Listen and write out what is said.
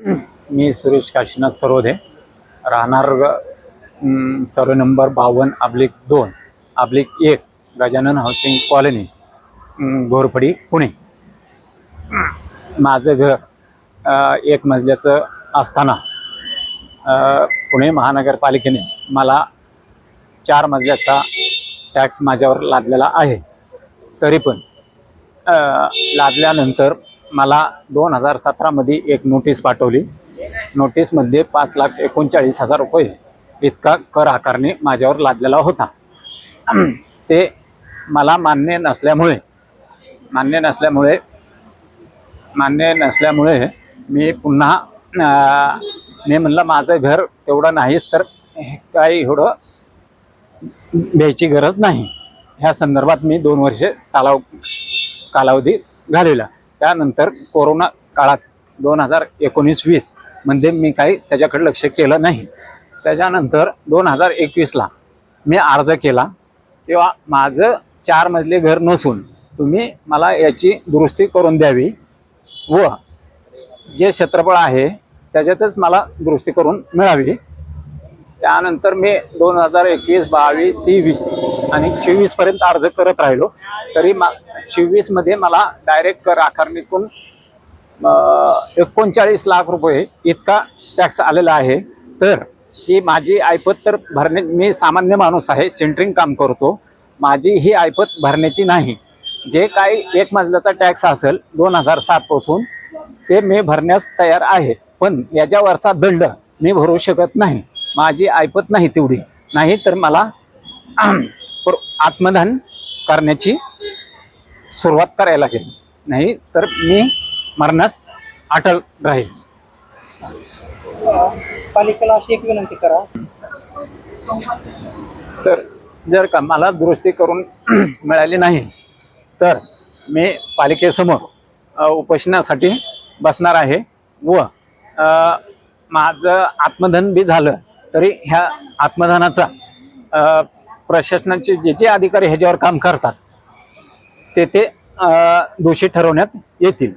मी सुरेश काशीनाथ सरोदे. राहणार सर्व नंबर बावन्न अब्लिक दोन अब्लिक एक गजानन हाऊसिंग कॉलनी घोरफडी घोरपडी पुणे. माझं घर एक मजल्याचं असताना पुणे महानगरपालिकेने मला चार मजल्याचा टॅक्स माझ्यावर लादलेला आहे. तरी पण लादल्यानंतर मला दोन हजार सतरामध्ये एक नोटीस पाठवली. नोटीसमध्ये पाच लाख एकोणचाळीस हजार रुपये इतका कर आकारणे माझ्यावर लादलेला होता. ते मला मान्य नसल्यामुळे मान्य नसल्यामुळे मान्य नसल्यामुळे मी पुन्हा मी म्हणलं माझं घर तेवढं नाहीच तर काही एवढं द्यायची गरज नाही. ह्या संदर्भात मी दोन वर्षे कालाव कालावधी घालवला. त्यानंतर कोरोना काळात दोन हजार एकोणीस वीसमध्ये मी काही त्याच्याकडे लक्ष केलं नाही. त्याच्यानंतर दोन हजार एकवीसला मी अर्ज केला. तेव्हा माझं चार मजले घर नसून तुम्ही मला याची दुरुस्ती करून द्यावी व जे क्षेत्रफळ आहे त्याच्यातच मला दुरुस्ती करून मिळावी. त्यानंतर मी दोन हजार एकवीस बावीस तेवीस आणि चोवीसपर्यंत अर्ज करत राहिलो. तरी मा चोवीसमध्ये मला डायरेक्ट कर आकारणीतून एकोणचाळीस लाख रुपये इतका टॅक्स आलेला आहे. तर ही माझी ऐपत तर भरणे मी सामान्य माणूस आहे सेंटरिंग काम करतो. माझी ही ऐपत भरण्याची नाही. जे काही एक मजल्याचा टॅक्स असेल दोन हजार सातपासून ते मी भरण्यास तयार आहे. पण याच्यावरचा दंड मी भरू शकत नाही. माझी ऐपत नाही तेवढी. नाही तर मला आत्मदान करण्याची सुरुवात करायला लागेल. नाही तर मी मरणास अटल राहील. पालिकेला अशी एक विनंती करा. तर जर का मला दुरुस्ती करून मिळाली नाही तर मी पालिकेसमोर उपोषणासाठी बसणार आहे व माझं आत्मधन बी झालं तरी ह्या आत्मधनाचा प्रशासनाचे जे जे अधिकारी ह्याच्यावर काम करतात ते ते दोषी ठरवण्यात येतील.